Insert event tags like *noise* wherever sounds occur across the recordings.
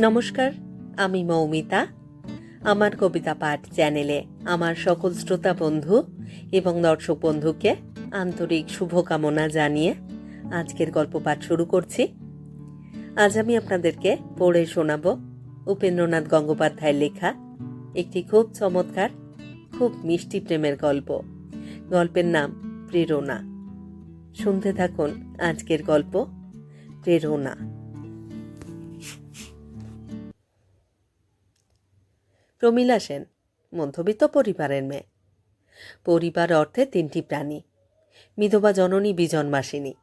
নমস্কার, আমি মৌমিতা। আমার কবিতা পাঠ চ্যানেলে আমার সকল শ্রোতা বন্ধু এবং দর্শক বন্ধুকে আন্তরিক শুভকামনা জানিয়ে আজকের গল্প পাঠ শুরু করছি। আজ আমি আপনাদেরকে পড়ে শোনাব উপেন্দ্রনাথ গঙ্গোপাধ্যায়ের লেখা একটি খুব চমৎকার, খুব মিষ্টি প্রেমের গল্প। গল্পের নাম প্রেরণা। শুনতে থাকুন আজকের গল্প প্রেরণা। প্রমীলা সেন, মধ্যবিত্ত পরিবারের মেয়ে। পরিবার অর্থে তিনটি প্রাণী, বিধবা জননী বিজন মাসিনী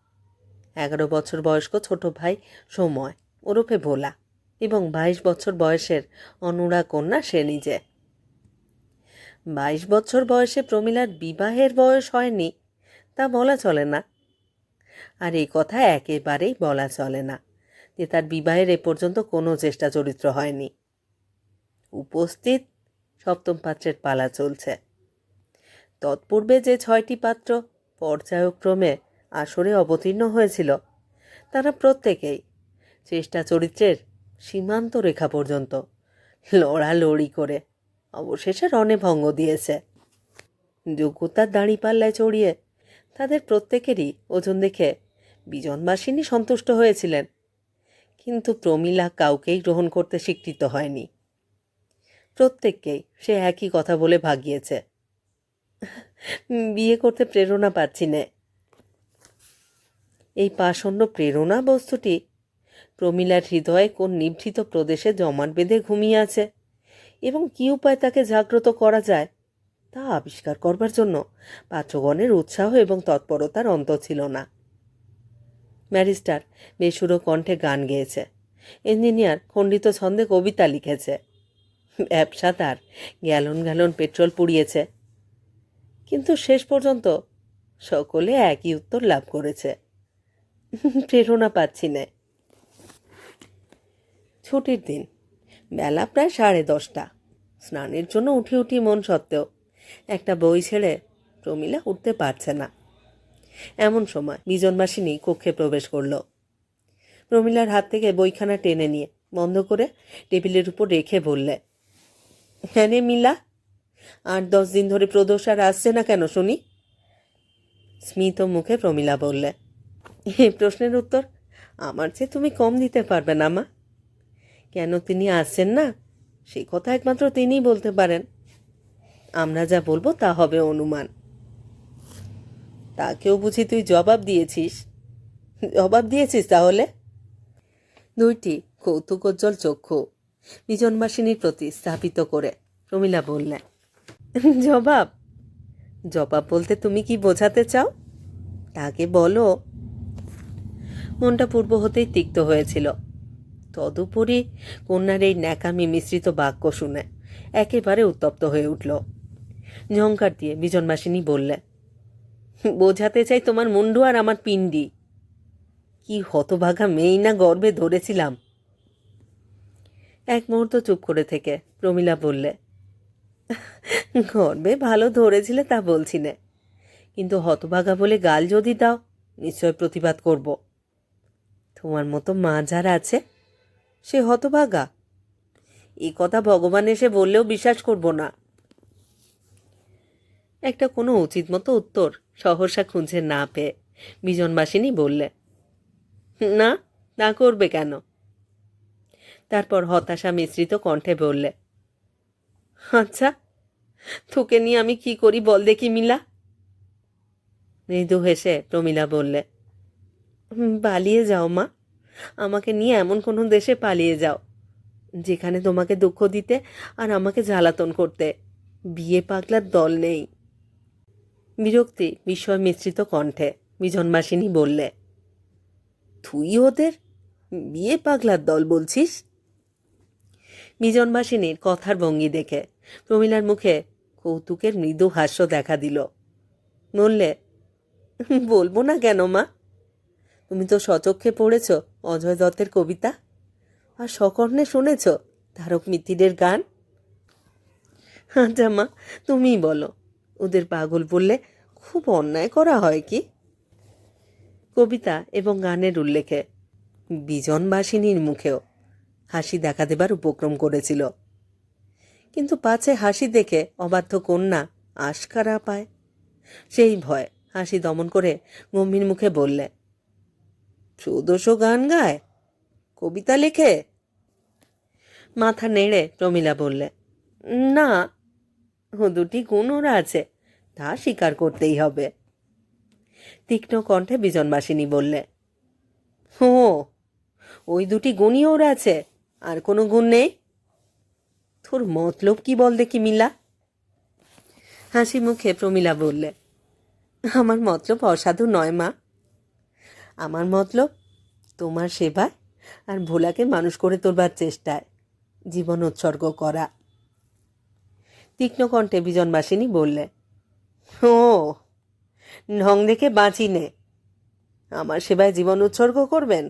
এগারো বছর বয়স্ক ছোট ভাই সময় ওরফে ভোলা এবং বাইশ বছর বয়সের অনুরা কন্যা সে নিজে। বাইশ বছর বয়সে প্রমীলার বিবাহের বয়স হয়নি, তা বলা চলে না। আর এই কথা একেবারেই বলা চলে না যে তার বিবাহের এ পর্যন্ত কোনো চেষ্টা চরিত্র হয়নি। উপস্থিত সপ্তম পাত্রের পালা চলছে। তৎপূর্বে যে ছয়টি পাত্র পর্যায়ক্রমে আসরে অবতীর্ণ হয়েছিল, তারা প্রত্যেকেই চেষ্টা চরিত্রের সীমান্ত রেখা পর্যন্ত লড়ালড়ি করে অবশেষে রণে ভঙ্গ দিয়েছে। যোগ্যতার দাঁড়িপাল্লায় চড়িয়ে তাদের প্রত্যেকেরই ওজন দেখে বিজনবাসিনী সন্তুষ্ট হয়েছিলেন, কিন্তু প্রমীলা কাউকেই গ্রহণ করতে স্বীকৃত হয়নি। প্রত্যেককেই সে একই কথা বলে ভাগিয়েছে। বিয়ে করতে প্রেরণা পাচ্ছি নে। এই পাষণ্ড প্রেরণা বস্তুটি প্রমীলার হৃদয়ে কোন নিভৃত প্রদেশে জমাট বেঁধে ঘুমিয়ে আছে এবং কী উপায় তাকে জাগ্রত করা যায় তা আবিষ্কার করবার জন্য পাত্রগণের উৎসাহ এবং তৎপরতার অন্ত ছিল না। ম্যারিস্টার বেসুরো কণ্ঠে গান গেয়েছে। ইঞ্জিনিয়ার খণ্ডিত ছন্দে কবিতা লিখেছে। ব্যবসা তার। গ্যালন গ্যালন পেট্রোল পুড়িয়েছে। কিন্তু শেষ পর্যন্ত সকলে একই উত্তর লাভ করেছে। প্রেরণা পাচ্ছি না। ছুটির দিন, বেলা প্রায় সাড়ে দশটা। স্নানের জন্য উঠি উঠি মন সত্ত্বেও একটা বই ছেড়ে প্রমিলা উঠতে পারছে না। এমন সময় বিজনবাসিনী কক্ষে প্রবেশ করল। প্রমিলার হাত থেকে বইখানা টেনে নিয়ে বন্ধ করে টেবিলের উপর রেখে বললে হ্যাঁ রে মিলা। আট দশ দিন ধরে প্রদোষ আর আসছে না কেন শুনি? স্মিত মুখে প্রমীলা বললে এই প্রশ্নের উত্তর আমার চেয়ে তুমি কম দিতে পারবে না মা। কেন তিনি আসছেন না? সে কথা একমাত্র তিনিই বলতে পারেন। আমরা যা বলব তা হবে অনুমান। তাকেও বুঝি তুই জবাব দিয়েছিস? জবাব দিয়েছিস তাহলে? দুইটি কৌতুকোজ্জ্বল চক্ষু বিজনবাসিনীর প্রতি স্থাপিত করে প্রমীলা বললেন। জবাব? জবাব বলতে তুমি কি বোঝাতে চাও? তাকে বলো। মনটা পূর্ব হতেই তিক্ত হয়েছিল। তদুপরি কন্যার এই ন্যাকামি মিশ্রিত বাক্য শুনে একেবারে উত্তপ্ত হয়ে উঠল। ঝঙ্কার দিয়ে বিজনবাসিনী বললে বোঝাতে চাই তোমার মুন্ডু আর আমার পিণ্ডি। কি হতভাগা মেয়েই না গর্বে ধরেছিলাম। এক মুহূর্ত চুপ করে থেকে, প্রমীলা বললে গর্বে ভালো ধরেছিলে তা বলছি না কিন্তু হতভাগা বলে গাল যদি দাও, নিশ্চয় প্রতিবাদ করব। তোমার মতো মা যার আছে, সে হতভাগা। এ কথা ভগবান এসে বললেও বিশ্বাস করব না। একটা কোনো উচিত মতো উত্তর সহসা খুঁজে না পেয়ে বিজনবাসিনী বললে, না না করবে কেন? তারপর হতাশা মিশ্রিত কণ্ঠে বললে আচ্ছা তোকে নিয়ে আমি কি করি বল দেখি মিলা? মৃদু হেসে প্রমিলা বললে পালিয়ে যাও মা। আমাকে নিয়ে এমন কোনো দেশে পালিয়ে যাও, যেখানে তোমাকে দুঃখ দিতে আর আমাকে জ্বালাতন করতে। বিয়ে পাগলার দল নেই। বিরক্তি বিস্ময় মিশ্রিত কণ্ঠে বিজনবাসিনী বললে, তুই ওদের বিয়ে পাগলার দল বলছিস? বিজনবাসিনীর কথার ভঙ্গি দেখে প্রমীলার মুখে কৌতুকের মৃদু হাস্য দেখা দিল। বললে, বলব না কেন মা? তুমি তো সচক্ষে পড়েছ অজয় দত্তের কবিতা আর সকর্ণে শুনেছ তারক মিত্তিরের গান। আচ্ছা মা, তুমিই বলো। ওদের পাগল বললে, খুব অন্যায় করা হয় কি? কবিতা এবং গানের উল্লেখে বিজনবাসিনীর মুখেও হাসি দেখা দেবার উপক্রম করেছিল। কিন্তু পাছে হাসি দেখে অবাধ্য কন্যা আশকারা পায়। সেই ভয় হাসি দমন করে গম্ভীর মুখে বললে, সুদোষও গান গায়? কবিতা লেখে? মাথা নেড়ে প্রমিলা বললে, না, ও দুটি গুণ ওরা আছে, তা স্বীকার করতেই হবে। তীক্ষ্ণ কণ্ঠে বিজনবাসিনী বললে, ও, ওই দুটি গুণই ওর আছে আর কোনো গুণ নেই? তোর মতলব কি বল দেখি মিলা? হাসি মুখে প্রমিলা বললে, আমার মতলব অসাধু নয়, মা। আমার মতলব তোমার সেবায় আর ভোলাকে মানুষ করে তোলবার চেষ্টায় জীবন উৎসর্গ করা। তীক্ষ্ণ কণ্ঠে বিজনবাসিনী বললে, ও, ঢং দেখে বাঁচি নে। আমার সেবায় জীবন উৎসর্গ করবেন,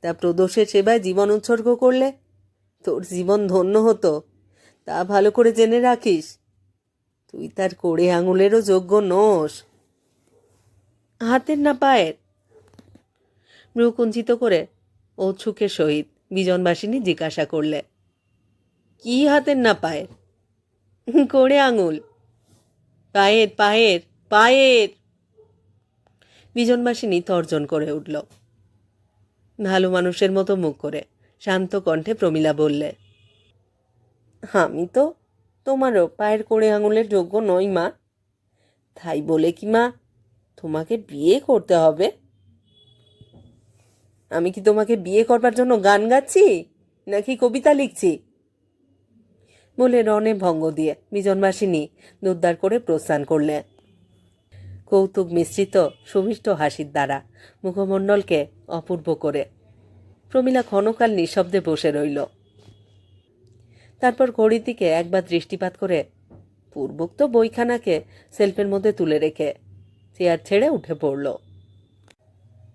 তা প্রদোষের সেবায় জীবন উৎসর্গ করলে তোর জীবন ধন্য হতো। তা ভালো করে জেনে রাখিস। তুই তার কোড়ে আঙুলেরও যোগ্য নোস। হাতের না পায়ের? ভ্রুকুঞ্চিত করে ঔৎসুকের সহিত বিজনবাসিনী জিজ্ঞাসা করলে, কি হাতের না পায়ের? কোড়ে আঙুল। পায়ের পায়ের পায়ের। বিজনবাসিনী তর্জন করে উঠল। ভালো মানুষের মতো মুখ করে শান্ত কণ্ঠে প্রমিলা বললে, আমি তো তোমারও পায়ের কোড়ে আঙুলের যোগ্য নই, মা। তাই বলে কি, মা, তোমাকে বিয়ে করতে হবে? আমি কি তোমাকে বিয়ে করবার জন্য গান গাচ্ছি নাকি কবিতা লিখছি? বলে রনে ভঙ্গ দিয়ে বিজনবাসিনী দুদ্দার করে প্রস্থান করলে। কৌতুক মিশ্রিত সুমিষ্ট হাসির দ্বারা মুখমণ্ডলকে অপূর্ব করে প্রমিলা ক্ষণকাল নিঃশব্দে বসে রইল। তারপর ঘড়ির দিকে একবার দৃষ্টিপাত করে পূর্বোক্ত বইখানাকে সেলফের মধ্যে তুলে রেখে চেয়ার ছেড়ে উঠে পড়ল।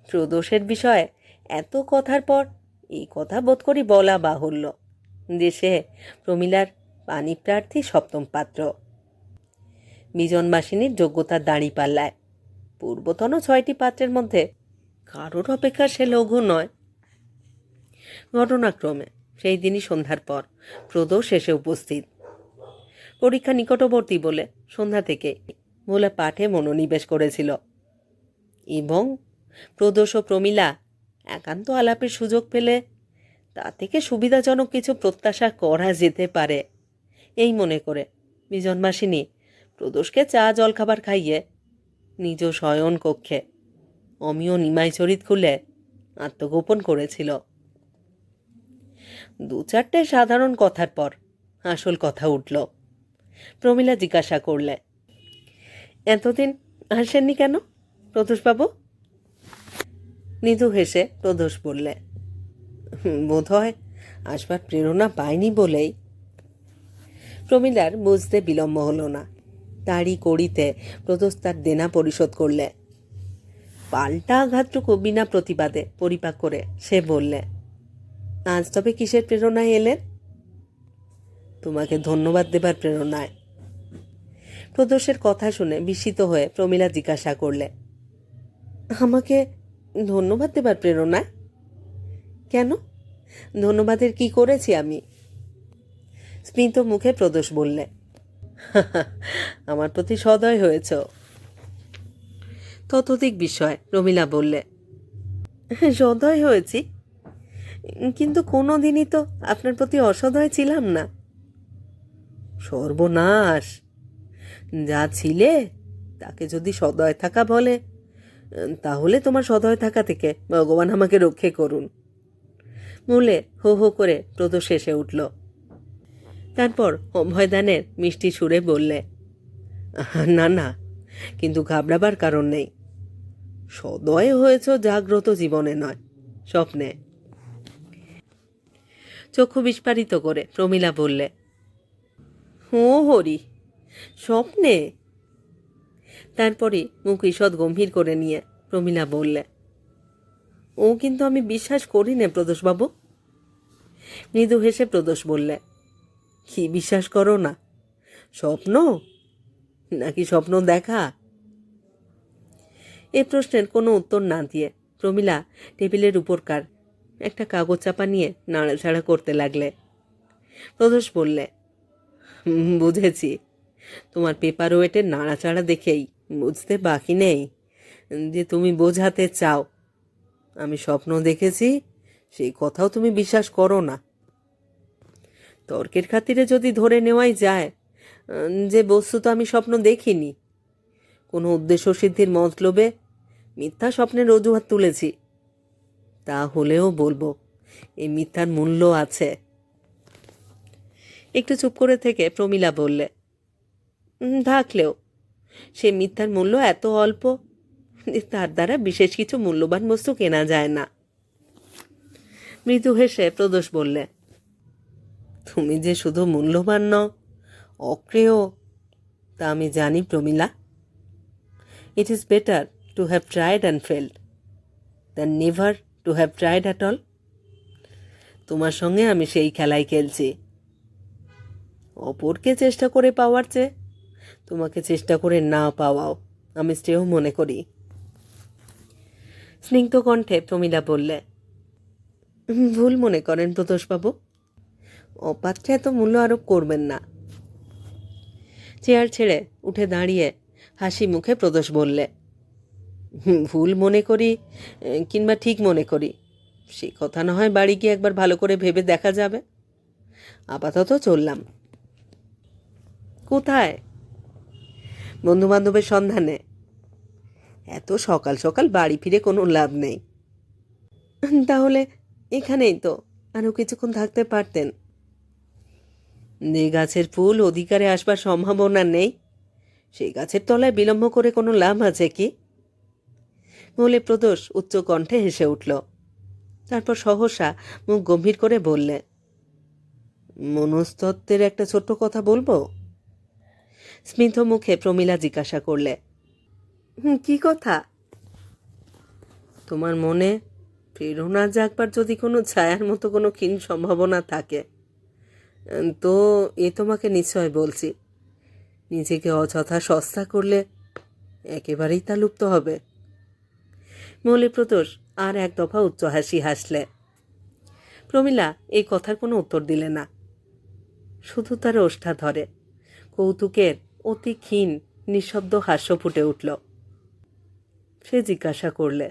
প্রদোষের বিষয়ে এত কথার পর এই কথা বোধ করি বলা বাহুল্য দেশে প্রমিলার পানি প্রার্থী সপ্তম পাত্র। বিজনবাসিনীর যোগ্যতার দাঁড়ি পাল্লায় পূর্বতন ছয়টি পাত্রের মধ্যে কারোর অপেক্ষা সে লঘু নয়। ঘটনাক্রমে, সেই দিনই সন্ধ্যার পর প্রদোষ এসে উপস্থিত। পরীক্ষা নিকটবর্তী বলে সন্ধ্যা থেকে ভোলা পাঠে মনোনিবেশ করেছিল। এবং প্রদোষ ও প্রমিলা একান্ত আলাপের সুযোগ পেলে তা থেকে সুবিধাজনক কিছু প্রত্যাশা করা যেতে পারে। এই মনে করে বিজনবাসিনী প্রদোষকে চা, জলখাবার খাইয়ে নিজ শয়ন কক্ষে অমিয় নিমাই চরিত খুলে আত্মগোপন করেছিল। দু চারটে সাধারণ কথার পর আসল কথা উঠল। প্রমিলা জিজ্ঞাসা করলে, এতদিন আসেননি কেন, প্রদোষবাবু? নিধু হেসে প্রদোষ বললে বোধ হয় আসবার প্রেরণা পায়নি বলেই। প্রমিলার বুঝতে বিলম্ব হলো না। তারই কড়িতে প্রদোষ তার দেনা পরিশোধ করলে। পাল্টা আঘাতটুকু বিনা প্রতিবাদে পরিপাক করে সে বললে আজ তবে কিসের প্রেরণায় এলেন? তোমাকে ধন্যবাদ দেবার প্রেরণায়। প্রদোষের কথা শুনে বিস্মিত হয়ে প্রমিলা জিজ্ঞাসা করলে আমাকে ধন্যবাদ দেবার প্রেরণায়? কেন? ধন্যবাদের কি করেছি আমি? স্মিত মুখে প্রদোষ বললে আমার প্রতি সদয় হয়েছ। ততোধিক বিষয় রমিলা বললে সদয় হয়েছি। কিন্তু কোনো দিনই তো আপনার প্রতি অসদয় ছিলাম না। সর্বনাশ। যা ছিলে তাকে যদি সদয় থাকা বলে, তাহলে তোমার সদয় থাকা থেকে ভগবান আমাকে রক্ষে করুন। মূলে হো হো করে প্রদোষ এসে উঠল। তারপর অভয়দানের মিষ্টি সুরে বললে, না না, কিন্তু ঘাবড়াবার কারণ নেই। সদয় হয়েছ জাগ্রত জীবনে নয়, স্বপ্নে। চক্ষু বিস্ফারিত করে। প্রমিলা বললে ও হরি, স্বপ্নে? তারপরে মুখ ঈষৎ গম্ভীর করে নিয়ে প্রমিলা বললে, ও কিন্তু আমি বিশ্বাস করি না প্রদোষবাবু। মৃদু হেসে প্রদোষ বললে, কি বিশ্বাস করো না? স্বপ্ন? নাকি স্বপ্ন দেখা? এ প্রশ্নের কোনো উত্তর না দিয়ে প্রমিলা টেবিলের উপরকার একটা কাগজ চাপা নিয়ে নাড়াচাড়া করতে লাগলে। প্রদোষ বললে বুঝেছি। তোমার পেপার ওয়েটের নাড়াচাড়া দেখেই বুঝতে বাকি নেই। যে তুমি বোঝাতে চাও, আমি স্বপ্ন দেখেছি, সেই কথাও তুমি বিশ্বাস করো না। তর্কের খাতিরে যদি ধরে নেওয়াই যায় যে বস্তুত আমি স্বপ্ন দেখিনি। কোনো উদ্দেশ্য সিদ্ধির মতলবে মিথ্যা স্বপ্নের অজুহাত তুলেছি। তা হলেও বলব এই মিথ্যার মূল্য আছে। একটু চুপ করে থেকে প্রমীলা বললে "উম, থাকলেও সে মিথ্যার মূল্য এত অল্প তার দ্বারা বিশেষ কিছু মূল্যবান বস্তু কেনা যায় না। মৃদু হেসে প্রদোষ বললে তুমি যে শুধু মূল্যবান ন অক্রেয় তা আমি জানি Promila. It is better to have tried and failed than never to have tried at all তোমার সঙ্গে আমি সেই খেলাই খেলছি। অপরকে চেষ্টা করে পাওয়ার চেয়ে তোমাকে চেষ্টা করে না পাওয়াও আমি শ্রেয় মনে করি। স্নিগ্ধ কণ্ঠে প্রমীলা বললে ভুল মনে করেন প্রতোষবাবু। অপাত্রে এত মূল্য আরোপ করবেন না। চেয়ার ছেড়ে উঠে দাঁড়িয়ে হাসি মুখে প্রদোষ বললে "হুম, ভুল মনে করি কিংবা ঠিক মনে করি। সে কথা না হয় বাড়ি গিয়ে একবার ভালো করে ভেবে দেখা যাবে। আপাতত চললাম। কোথায়? বন্ধু বান্ধবের সন্ধানে। এত সকাল সকাল বাড়ি ফিরে কোনো লাভ নেই। তাহলে এখানেই তো, আরও কিছুক্ষণ থাকতে পারতেন। যে গাছের ফুল অধিকারে আসবার সম্ভাবনা নেই সেই গাছের তলায় বিলম্ব করে কোনো লাভ আছে কি? বলে প্রদোষ উচ্চ কণ্ঠে হেসে উঠল। তারপর সহসা মুখ গম্ভীর করে বললে মনস্তত্ত্বের একটা ছোট্ট কথা বলব? স্মিত মুখে প্রমীলা জিজ্ঞাসা করলে "হুম, কি কথা? তোমার মনে প্রেরণা জাগবার যদি কোনো ছায়ার মতো কোনো ক্ষীণ সম্ভাবনা থাকে তো এ তোমাকে নিশ্চয় বলছি। নিজেকে অযথা সস্তা করলে একেবারেই তা লুপ্ত হবে। মৌলি প্রদোষ আর এক দফা উচ্চ হাসি হাসলে। প্রমীলা এই কথার কোনো উত্তর দিলে না। শুধু তার ওষ্ঠা ধরে। কৌতুকের অতি ক্ষীণ, নিঃশব্দ হাস্য ফুটে উঠল। সে জিজ্ঞাসা করলে,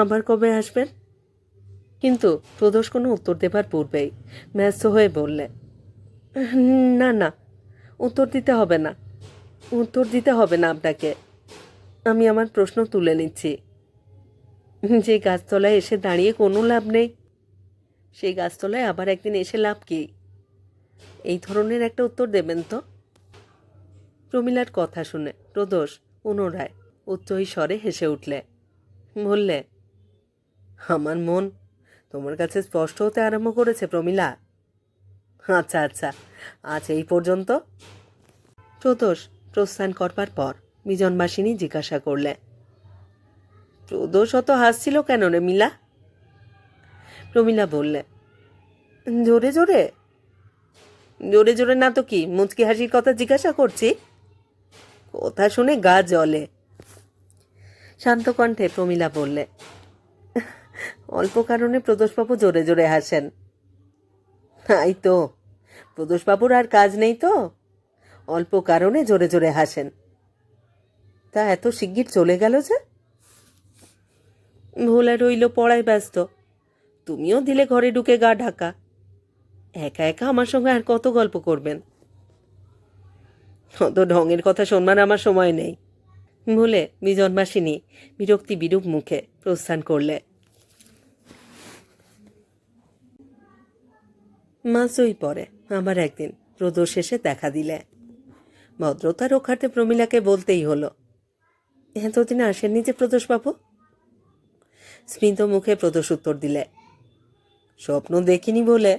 আবার কবে আসবেন? কিন্তু প্রদোষ কোনো উত্তর দেবার পূর্বেই ব্যস্ত হয়ে বললে, না না, উত্তর দিতে হবে না। উত্তর দিতে হবে না আপনাকে। আমি আমার প্রশ্ন তুলে নিচ্ছি। যে গাছতলায় এসে দাঁড়িয়ে কোনো লাভ নেই, সেই গাছতলায় আবার একদিন এসে লাভ কি? এই ধরনের একটা উত্তর দেবেন তো? প্রমিলার কথা শুনে প্রদোষ পুনরায় উচ্চ স্বরে হেসে উঠলে। বললে, আমার মন তোমার কাছে স্পষ্ট হতে আরম্ভ করেছে প্রমিলা। আচ্ছা আচ্ছা আজ এই পর্যন্ত। প্রদোষ প্রস্থান করবার পর বিজনবাসিনী জিজ্ঞাসা করলে, প্রদোষ অত হাসছিল কেন রে মিলা? প্রমীলা বললে, জোরে জোরে। জোরে জোরে না তো কি, মুচকি হাসির কথা জিজ্ঞাসা করছি। কথা শুনে গা জ্বলে। শান্ত কণ্ঠে প্রমীলা বললে, অল্প কারণে প্রদোষবাবু জোরে জোরে হাসেন। তাই তো, প্রদোষবাবুর আর কাজ নেই তো? অল্প কারণে জোরে জোরে হাসেন। তা এত শিগগির চলে গেল যে? ভোলা রইল পড়ায় ব্যস্ত। তুমিও দিলে ঘরে ঢুকে গা ঢাকা। একা একা আমার সঙ্গে আর কত গল্প করবেন? অত ঢঙের কথা শোনবার আমার সময় নেই। বলে বিজন্মাসিনী, বিরক্তি বিরূপ মুখে প্রস্থান করলে। মাসই পরে, আবার একদিন প্রদোষ এসে দেখা দিলে। ভদ্রতা রক্ষার্থে প্রমীলাকে বলতেই হলো এতদিন আসেননি যে প্রদোষবাবু স্মিত মুখে প্রদোষ উত্তর দিলে, স্বপ্ন দেখিনি বলে।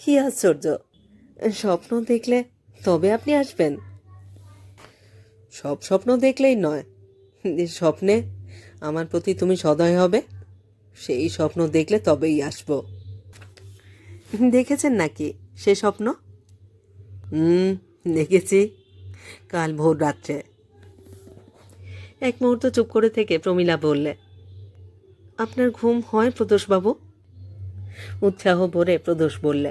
কি আশ্চর্য, স্বপ্ন দেখলে তবে আপনি আসবেন। সব স্বপ্ন দেখলেই নয়, যে স্বপ্নে আমার প্রতি তুমি সদয় হবে, সেই স্বপ্ন দেখলে তবেই আসব। দেখেছেন নাকি সে স্বপ্ন? হুম, দেখেছি, কাল ভোর রাত্রে। এক মুহূর্ত চুপ করে থেকে প্রমীলা বললে, আপনার ঘুম হয় প্রদোষবাবু? উৎসাহ ভরে প্রদোষ বললে,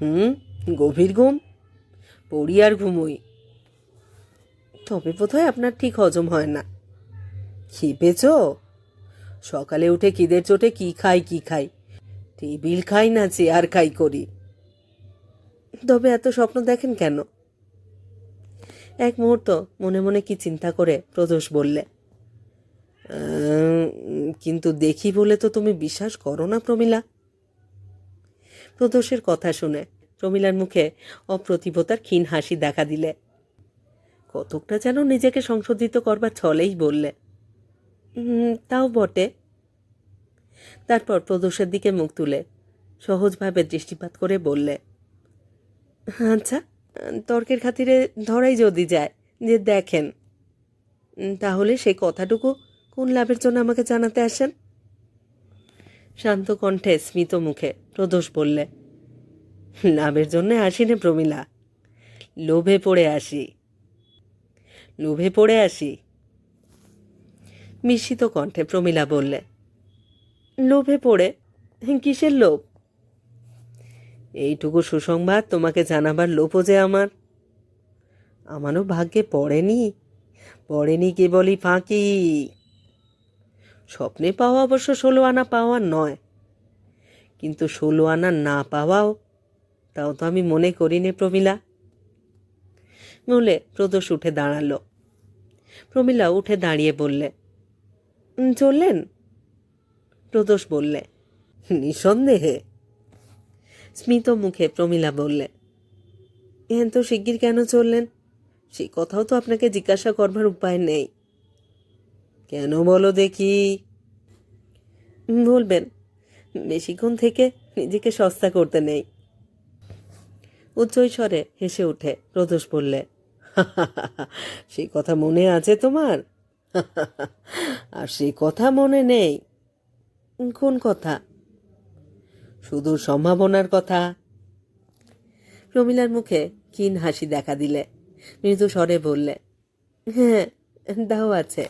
হুম, গভীর ঘুম, পড়ি আর ঘুমোই। তবে বোধহয় আপনার ঠিক হজম হয় না। খেপেছ? সকালে উঠে খিদের চোটে কি খাই কি খাই? টেবিল খাই না, চেয়ার খাই করি। তবে এত স্বপ্ন দেখেন কেন? এক মুহূর্ত মনে মনে কি চিন্তা করে প্রদোষ বললে কিন্তু দেখি বলে তো তুমি বিশ্বাস করো না প্রমিলা। প্রদোষের কথা শুনে প্রমিলার মুখে অপ্রতিভতার ক্ষীণ হাসি দেখা দিলে। কতকটা যেন নিজেকে সংশোধিত করবার ছলেই বললে তাও বটে। তারপর প্রদোষের দিকে মুখ তুলে সহজভাবে দৃষ্টিপাত করে বললে আচ্ছা তর্কের খাতিরে ধরাই যদি যায়, যে দেখেন তাহলে সেই কথাটুকু কোন লাভের জন্য আমাকে জানাতে আসেন? শান্ত কণ্ঠে স্মিত মুখে প্রদোষ বললে, লাভের জন্য আসি নে প্রমিলা, লোভে পড়ে আসি, লোভে পড়ে আসি। মিশ্রিত কণ্ঠে প্রমিলা বললে, লোভে পড়ে? কিসের লোভ? এইটুকু সুসংবাদ তোমাকে জানাবার লোপো যে আমার। আমারও ভাগ্যে পড়েনি পড়েনি কেবলই ফাঁকি। স্বপ্নে পাওয়া অবশ্য ষোলো আনা পাওয়া নয় কিন্তু ষোলো আনা না পাওয়াও তাও তো আমি মনে করিনি প্রমিলা। বলে প্রদোষ উঠে দাঁড়াল। প্রমিলা উঠে দাঁড়িয়ে বললে "উম, চললেন? প্রদোষ বললে নিঃসন্দেহে স্মিত মুখে প্রমিলা বললে এন তো শিগগির কেন চললেন? সেই কথাও তো আপনাকে জিজ্ঞাসা করবার উপায় নেই। কেন বলো দেখি? বলবেন, বেশিক্ষণ থেকে নিজেকে সস্তা করতে নেই। উচ্চৈস্বরে হেসে উঠে প্রদোষ বললে *laughs* সেই কথা মনে আছে তোমার? *laughs* আর সেই কথা মনে নেই। কোন কথা? সুদূর সম্ভাবনার কথা। প্রমিলার মুখে ক্ষীণ হাসি দেখা দিলে। মৃদু স্বরে বললে হ্যাঁ দাও আছে।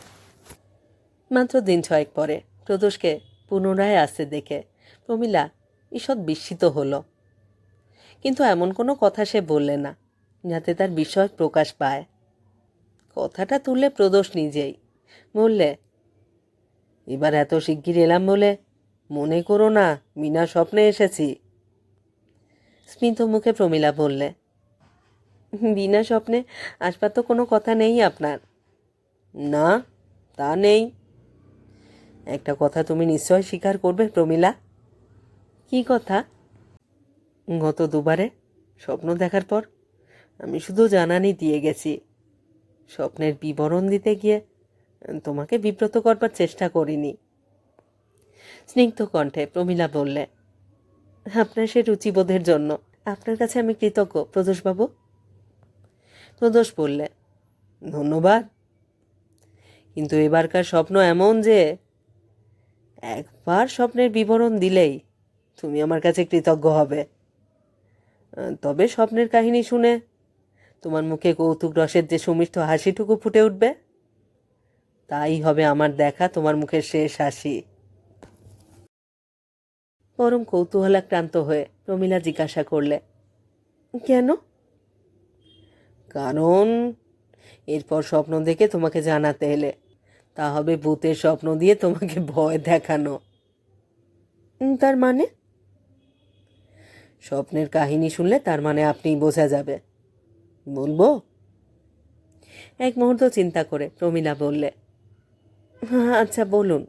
মাত্র দিন ছয়েক পরে প্রদোষকে পুনরায় আসতে দেখে প্রমিলা ঈষৎ বিস্মিত হলো। কিন্তু এমন কোনো কথা সে বললে না, যাতে তার বিষয় প্রকাশ পায়। কথাটা তুললে প্রদোষ নিজেই বললে, এবার এত শিগগির এলাম বলে মনে করো না, মিনা স্বপ্নে এসেছি। স্মিত মুখে প্রমিলা বললে, বিনা স্বপ্নে আসবার তো কোনো কথা নেই আপনার। না, তা নেই। একটা কথা তুমি নিশ্চয় স্বীকার করবে প্রমিলা? কি কথা? গত দুবারে স্বপ্ন দেখার পর আমি শুধু জানানি দিয়ে গেছি। স্বপ্নের বিবরণ দিতে গিয়ে তোমাকে বিব্রত করবার চেষ্টা করিনি। স্নিগ্ধ কণ্ঠে প্রমিলা বললে, আপনার সে রুচিবোধের জন্য। আপনার কাছে আমি কৃতজ্ঞ, প্রদোষবাবু। প্রদোষ বললে, ধন্যবাদ। কিন্তু এবারকার স্বপ্ন এমন যে, একবার স্বপ্নের বিবরণ দিলেই তুমি আমার কাছে কৃতজ্ঞ হবে। তবে স্বপ্নের কাহিনী শুনে তোমার মুখে কৌতুক রসের যে সুমিষ্ট হাসিটুকু ফুটে উঠবে, তাই হবে আমার দেখা তোমার মুখের শেষ হাসি। পরম কৌতূহলাক্রান্ত হয়ে প্রমিলা জিজ্ঞাসা করলে কেন? কারণ এরপর স্বপ্ন দেখে তোমাকে জানাতে এলে তা হবে ভূতের স্বপ্ন দিয়ে তোমাকে ভয় দেখানো। তার মানে? স্বপ্নের কাহিনী শুনলে তার মানে আপনিই বোঝা যাবে। বলব? এক মুহূর্ত চিন্তা করে প্রমিলা বললে "হ্যাঁ, আচ্ছা বলুন।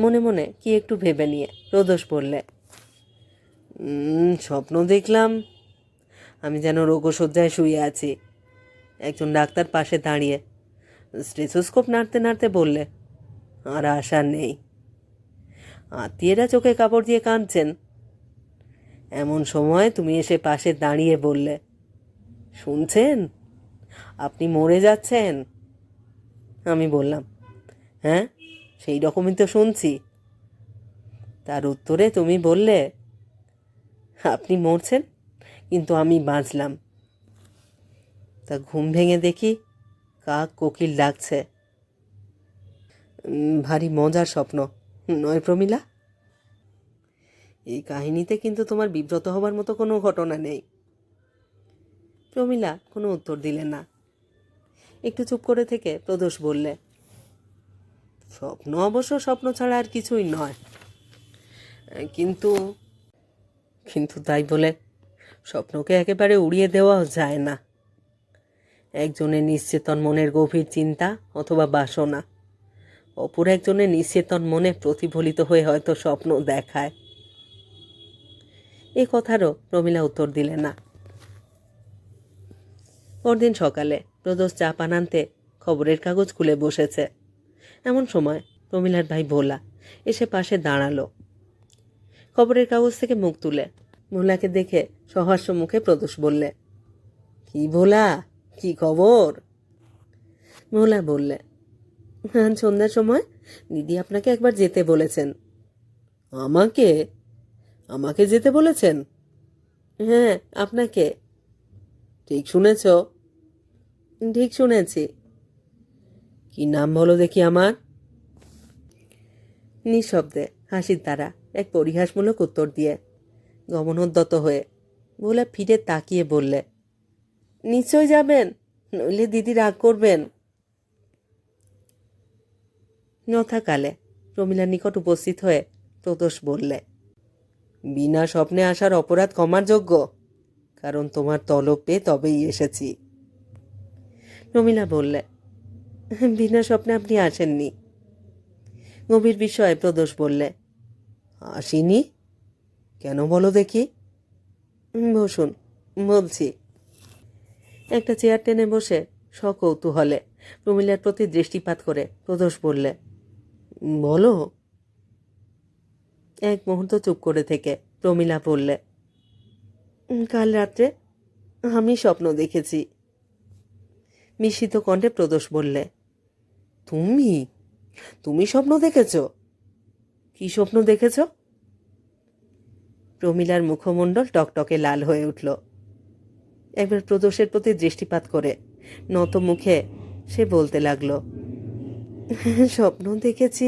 মনে মনে কি একটু ভেবে নিয়ে রোদস পড়লে স্বপ্ন দেখলাম আমি যেন রোগশয্যায় শুয়ে আছি। একজন ডাক্তার পাশে দাঁড়িয়ে স্টেথোস্কোপ নাড়তে নাড়তে বললে, আর আশা নেই। আত্মীয়রা চোখে কাপড় দিয়ে কাঁদছেন। এমন সময় তুমি এসে পাশে দাঁড়িয়ে বললে, শুনছেন? আপনি মরে যাচ্ছেন? আমি বললাম হ্যাঁ সেই রকমই তো শুনছি। তার উত্তরে তুমি বললে, আপনি মরছেন, কিন্তু আমি বাঁচলাম। তা ঘুম ভেঙে দেখি কাক কোকিল ডাকছে ভারী মজার স্বপ্ন, নয় প্রমিলা? এই কাহিনীতে কিন্তু তোমার বিব্রত হবার মতো কোনো ঘটনা নেই। প্রমিলা কোনো উত্তর দিলে না। একটু চুপ করে থেকে প্রদোষ বললে স্বপ্ন, অবশ্য স্বপ্ন ছাড়া আর কিছুই নয়। কিন্তু কিন্তু তাই বলে স্বপ্নকে একেবারে উড়িয়ে দেওয়াও যায় না। একজনের নিশ্চেতন মনের গভীর চিন্তা অথবা বাসনা, অপর একজনের নিশ্চেতন মনে প্রতিফলিত হয়ে হয়তো স্বপ্ন দেখায়। এ কথারও প্রমিলা উত্তর দিলে না। পরদিন সকালে প্রদোষ চা পান আনতে খবরের কাগজ খুলে বসেছে। এমন সময় প্রমিলার ভাই ভোলা এসে পাশে দাঁড়াল। খবরের কাগজ থেকে মুখ তুলে ভোলাকে দেখে সহাস্য মুখে প্রদোষ বললে, কি ভোলা? কি খবর? ভোলা বললে হ্যাঁ সন্ধ্যার সময় দিদি আপনাকে একবার যেতে বলেছেন। আমাকে? আমাকে যেতে বলেছেন? হ্যাঁ আপনাকে। ঠিক শুনেছ? ঠিক শুনেছি। কি নাম বলো দেখি আমার? নিঃশব্দে হাসির দ্বারা এক পরিহাসমূলক উত্তর দিয়ে গমনোদ্যত হয়ে ভোলা ফিরে তাকিয়ে বললে, নিশ্চয় যাবেন, নইলে দিদি রাগ করবেন। যথাকালে প্রমিলার নিকট উপস্থিত হয়ে প্রদোষ বললে, বিনা স্বপ্নে আসার অপরাধ কমার যোগ্য, কারণ তোমার তলব পেয়ে তবেই এসেছি। প্রমিলা বললে বিনা স্বপ্নে আপনি আসেননি। গভীর বিষয়ে প্রদোষ বললে, আসিনি? কেন বলো দেখি? বসুন, বলছি। একটা চেয়ার টেনে বসে সকৌতূহলে প্রমিলার প্রতি দৃষ্টিপাত করে প্রদোষ বললে, বলো। এক মুহূর্ত চুপ করে থেকে প্রমিলা বললে, কাল রাত্রে আমি স্বপ্ন দেখেছি। মিশ্রিত কণ্ঠে প্রদোষ বললে তুমি? তুমি স্বপ্ন দেখেছ? কি স্বপ্ন দেখেছ? প্রমিলার মুখমণ্ডল টকটকে লাল হয়ে উঠল। একবার প্রদোষের প্রতি দৃষ্টিপাত করে নত মুখে সে বলতে লাগল, স্বপ্ন দেখেছি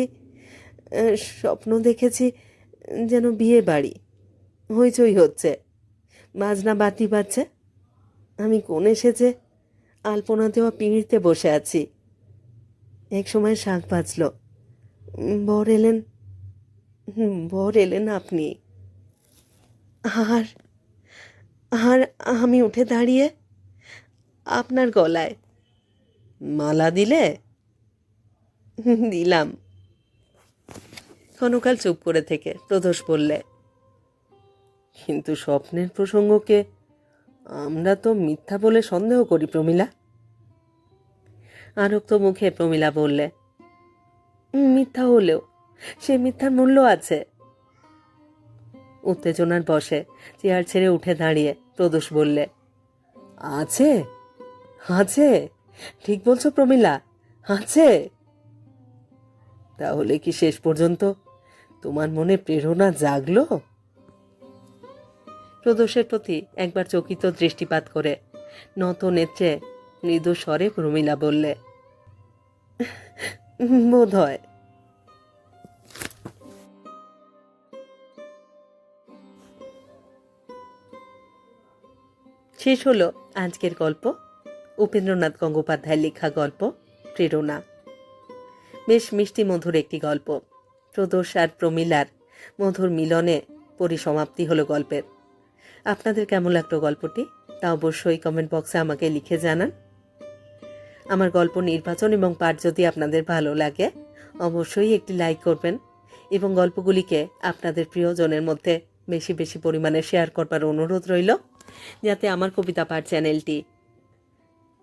স্বপ্ন দেখেছি যেন বিয়ে বাড়ি। হইচই হচ্ছে। বাজনা বাতি বাজছে। আমি কোন এসেছে আলপনা দেওয়া পিঁড়িতে বসে আছি। এক সময় শাক বাজল বর এলেন। বর এলেন আপনি। আর আর আমি উঠে দাঁড়িয়ে আপনার গলায় মালা দিলে? দিলাম। ক্ষণকাল চুপ করে থেকে প্রদোষ বললে, কিন্তু স্বপ্নের প্রসঙ্গকে আমরা তো মিথ্যা বলে সন্দেহ করি প্রমিলা। আরক্ত মুখে প্রমিলা বললে, মিথ্যা হলেও সে মিথ্যার মূল্য আছে? উত্তেজনার বসে চেয়ার ছেড়ে উঠে দাঁড়িয়ে প্রদোষ বললে, আছে আছে, ঠিক বলছো প্রমিলা, আছে। তাহলে কি শেষ পর্যন্ত তোমার মনে প্রেরণা জাগলো? প্রদোষের প্রতি একবার চকিত দৃষ্টিপাত করে নত নেত্রে মৃদু স্বরে প্রমিলা বললে বোধ হয় শেষ হলো আজকের গল্প। উপেন্দ্রনাথ গঙ্গোপাধ্যায়ের লেখা গল্প, প্রেরণা। বেশ মিষ্টি মধুর একটি গল্প। প্রদোষ আর প্রমিলার মধুর মিলনে পরিসমাপ্তি হলো গল্পের। আপনাদের কেমন লাগল গল্পটি? তা অবশ্যই কমেন্ট বক্সে আমাকে লিখে জানান। আমার গল্প নির্বাচন এবং পাঠ যদি আপনাদের ভালো লাগে, অবশ্যই একটি লাইক করবেন এবং গল্পগুলিকে আপনাদের প্রিয়জনের মধ্যে বেশি বেশি পরিমাণে শেয়ার করবার অনুরোধ রইল, যাতে আমার কবিতা পাঠ চ্যানেলটি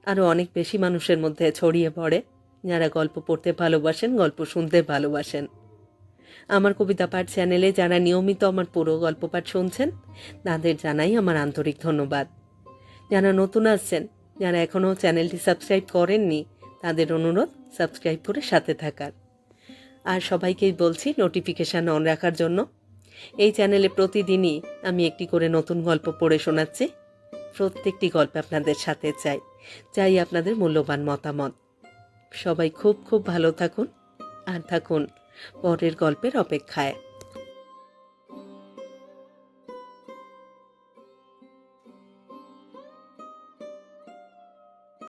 আরও অনেক বেশি মানুষের মধ্যে ছড়িয়ে পড়ে, যারা গল্প পড়তে ভালোবাসেন, গল্প শুনতে ভালোবাসেন। আমার কবিতা পাঠ চ্যানেলে যারা নিয়মিত আমার পুরো গল্প পাঠ শুনছেন, তাদের জানাই আমার আন্তরিক ধন্যবাদ। যারা নতুন আসছেন যারা এখনও চ্যানেলটি সাবস্ক্রাইব করেননি, তাদের অনুরোধ সাবস্ক্রাইব করে সাথে থাকার। আর সবাইকেই বলছি নোটিফিকেশান অন রাখার জন্য। এই চ্যানেলে প্রতিদিনই আমি একটি করে নতুন গল্প পড়ে শোনাচ্ছি। প্রত্যেকটি গল্প আপনাদের সাথে চাই। চাই আপনাদের মূল্যবান মতামত। সবাই খুব খুব ভালো থাকুন। আর থাকুন পরের গল্পের অপেক্ষায়।